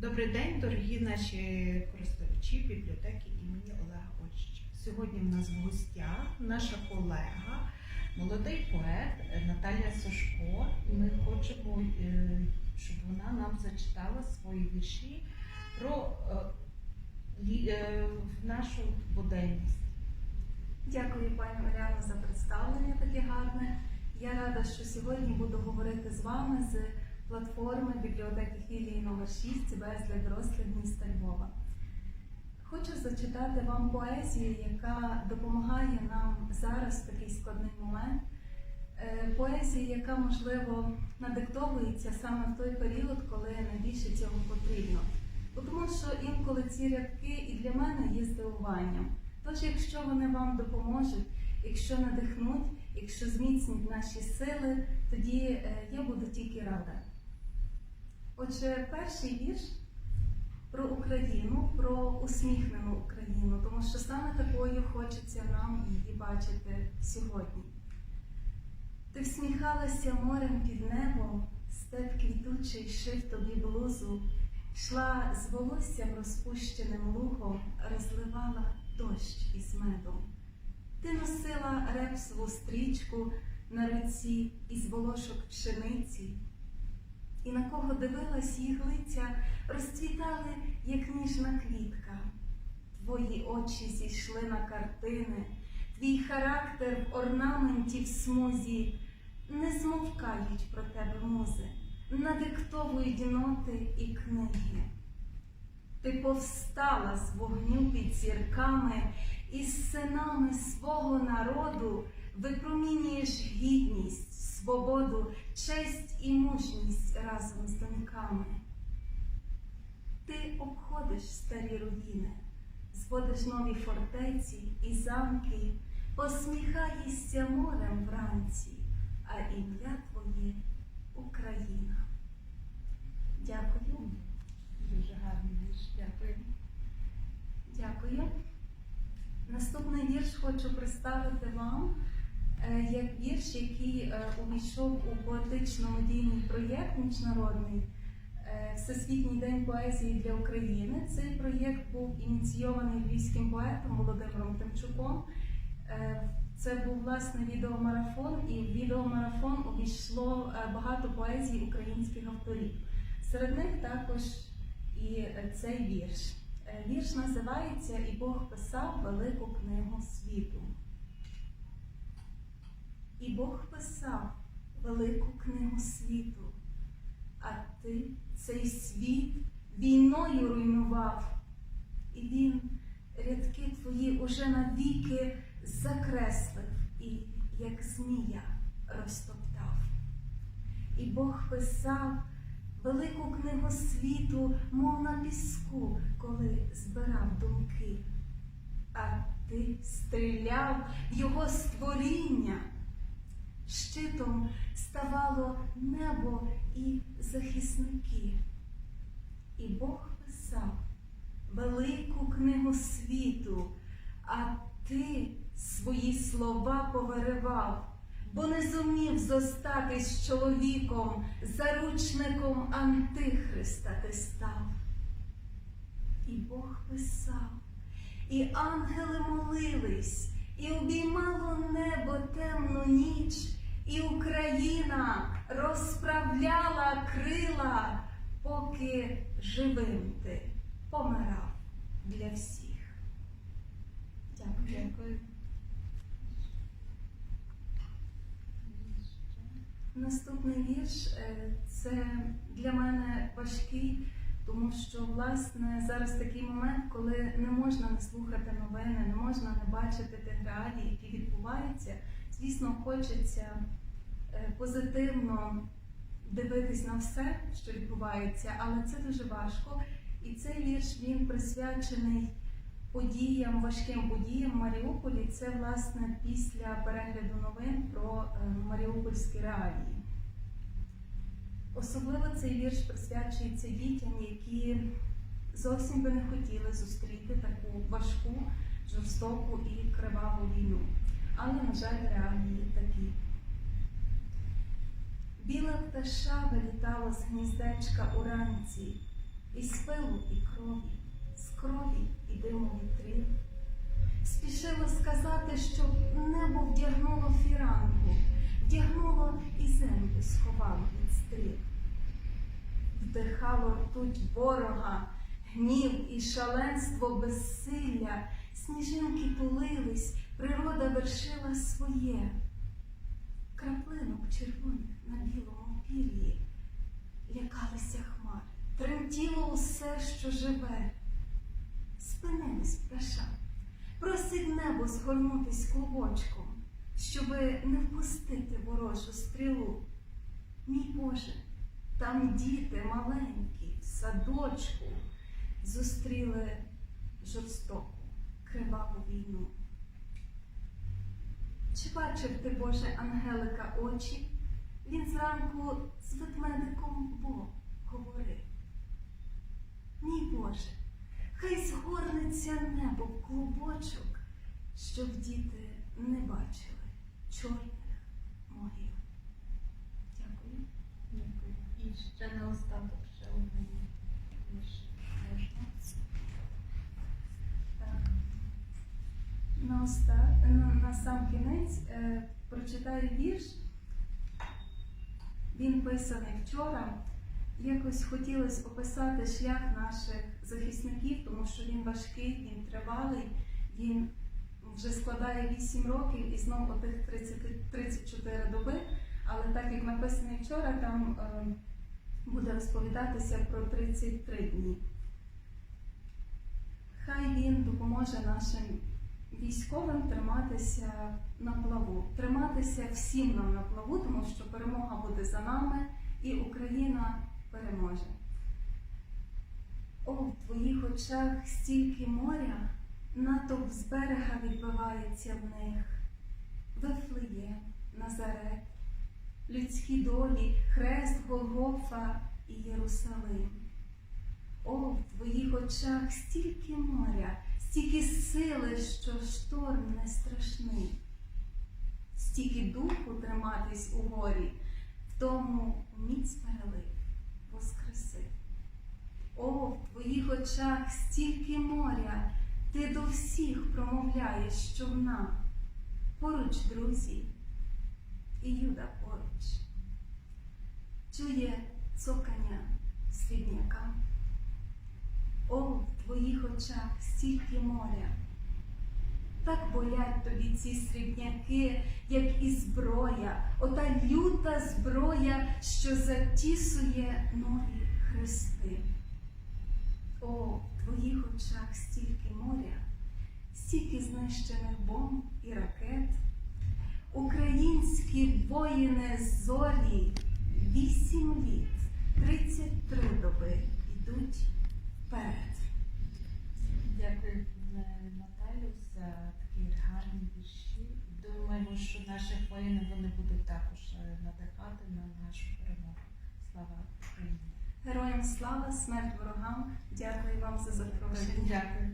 Добрий день, дорогі наші користувачі бібліотеки імені Олега Ольщича. Сьогодні в нас в гостях наша колега, молодий поет Наталія Сашко. І Ми хочемо, е, щоб вона нам зачитала свої вірші про е, е, нашу буденність. Дякую, пані Маріано, за представлення таке гарне. Я рада, що сьогодні буду говорити з вами з платформи бібліотеки Філії номер 6 ЦБС для дорослих міста Львова. Хочу зачитати вам поезію, яка допомагає нам зараз в такий складний момент. Е, Поезія, яка, можливо, надиктовується саме в той період, коли найбільше цього потрібно. Тому що інколи ці рядки і для мене є здивуванням. Тож, якщо вони вам допоможуть, якщо надихнуть, якщо зміцнять наші сили, тоді е, я буду тільки рада. Отже, перший вірш про Україну, про усміхнену Україну, тому що саме такою хочеться нам її бачити сьогодні. Ти всміхалася морем під небом, степ квітучий шив тобі блузу, йшла з волоссям розпущеним лугом, розливала дощ із медом. Ти носила репсову стрічку на руці із волошок пшениці, і на кого дивилась їх лиця, розцвітали, як ніжна квітка. Твої очі зійшли на картини, твій характер в орнаменті в смузі не змовкають про тебе музи, надиктовують ноти і книги. Ти повстала з вогню під зірками і з синами свого народу випромінюєш гідність, свободу, честь і мужність разом з доньками. Ти обходиш старі руїни, зводиш нові фортеці і замки, посміхаєшся морем вранці, а ім'я твоє Україна. Дякую. Дуже гарний вірш. Дякую. Дякую. Наступний вірш хочу представити вам як вірш, який е, увійшов у поетично-медійний проєкт міжнародний е, Всесвітній день поезії для України. Цей проєкт був ініційований львівським поетом Володимиром Тимчуком. Е, Це був власне відеомарафон, і в відеомарафон увійшло е, багато поезій українських авторів. Серед них також і е, цей вірш. Е, Вірш називається І Бог писав велику книгу світу. І Бог писав велику книгу світу, а ти цей світ війною руйнував, і він рядки твої уже навіки закреслив і, як змія, розтоптав. І Бог писав велику книгу світу, мов на піску, коли збирав думки. А ти стріляв в його створіння. Щитом ставало небо і захисники. І Бог писав велику книгу світу, а ти свої слова повиривав бо не зумів зостатись чоловіком, заручником Антихриста ти став. І Бог писав, і ангели молились, і обіймало небо темну ніч, і Україна розправляла крила, поки живим ти помирав для всіх. Дякую. Дякую. Наступний вірш е, це для мене важкий, тому що власне зараз такий момент, коли не можна не слухати новини, не можна не бачити тих реалій, які відбуваються. Звісно, хочеться е, позитивно дивитись на все, що відбувається, але це дуже важко. І цей вірш він присвячений подіям, важким подіям в Маріуполі. Це власне після перегляду новин про е, маріупольські реалії. Особливо цей вірш присвячується дітям, які зовсім би не хотіли зустріти таку важку, жорстоку і криваву війну. Але, на жаль, реалії такі. Біла пташа вилітала з гніздечка уранці, із пилу і крові, з крові і диму вітрів. Спішило сказати, щоб небо вдягнуло фіранку, вдягнуло і землю сховало від стріл. Вдихало ртуть ворога, гнів і шаленство безсилля, сніжинки тулились, природа вершила своє. Краплинок червоних на білому пір'ї лякалися хмари, тремтіло усе, що живе. Спинились пташа, просить небо згорнутись клубочком, щоби не впустити ворожу стрілу. Мій Боже, там діти маленькі в садочку зустріли жорстоку, криваву війну. Чи бачив ти, Боже, Ангелика очі? Він зранку з ведмедиком Бог говорив. Мій Боже, хай згорнеться небо в клубочок, щоб діти не бачили чорних могил. Дякую. Дякую. І ще наостанок ще одну вірш можна. Так. На, оста... на, на сам кінець е, прочитаю вірш. Він писаний вчора. Якось хотілося описати шлях наших захисників, тому що він важкий, він тривалий, він вже складає 8 років і знову отих 30, 34 доби. Але так як написано вчора, там е, буде розповідатися про 33 дні. Хай він допоможе нашим військовим триматися на плаву, триматися всім нам на плаву, тому що перемога буде за нами і Україна переможе. О, в твоїх очах стільки моря, натовп з берега відбивається в них. Вифлеєм, Назарет, людські долі, хрест, Голгофа і Єрусалим. О, в твоїх очах стільки моря, стільки сили, що шторм не страшний, стільки духу триматись у горі, в тому міць перелив, воскреси. О, в твоїх очах стільки моря, ти до всіх промовляєш щовна. Поруч друзі, і Юда поруч. Чує цокання слідняка. Твоїх очах стільки моря. Так болять тобі ці срібняки, як і зброя, ота люта зброя, що затісує нові хрести. О, в твоїх очах стільки моря, стільки знищених бомб і ракет. Українські воїни зорі вісім літ, тридцять три доби йдуть вперед. Дякую е, Наталю за такі гарні вірші. Думаємо, що наших воїнів вони будуть також е, надихати на нашу перемогу. Слава Україні! Героям слава, смерть ворогам. Дякую вам за запрошення. Дякую.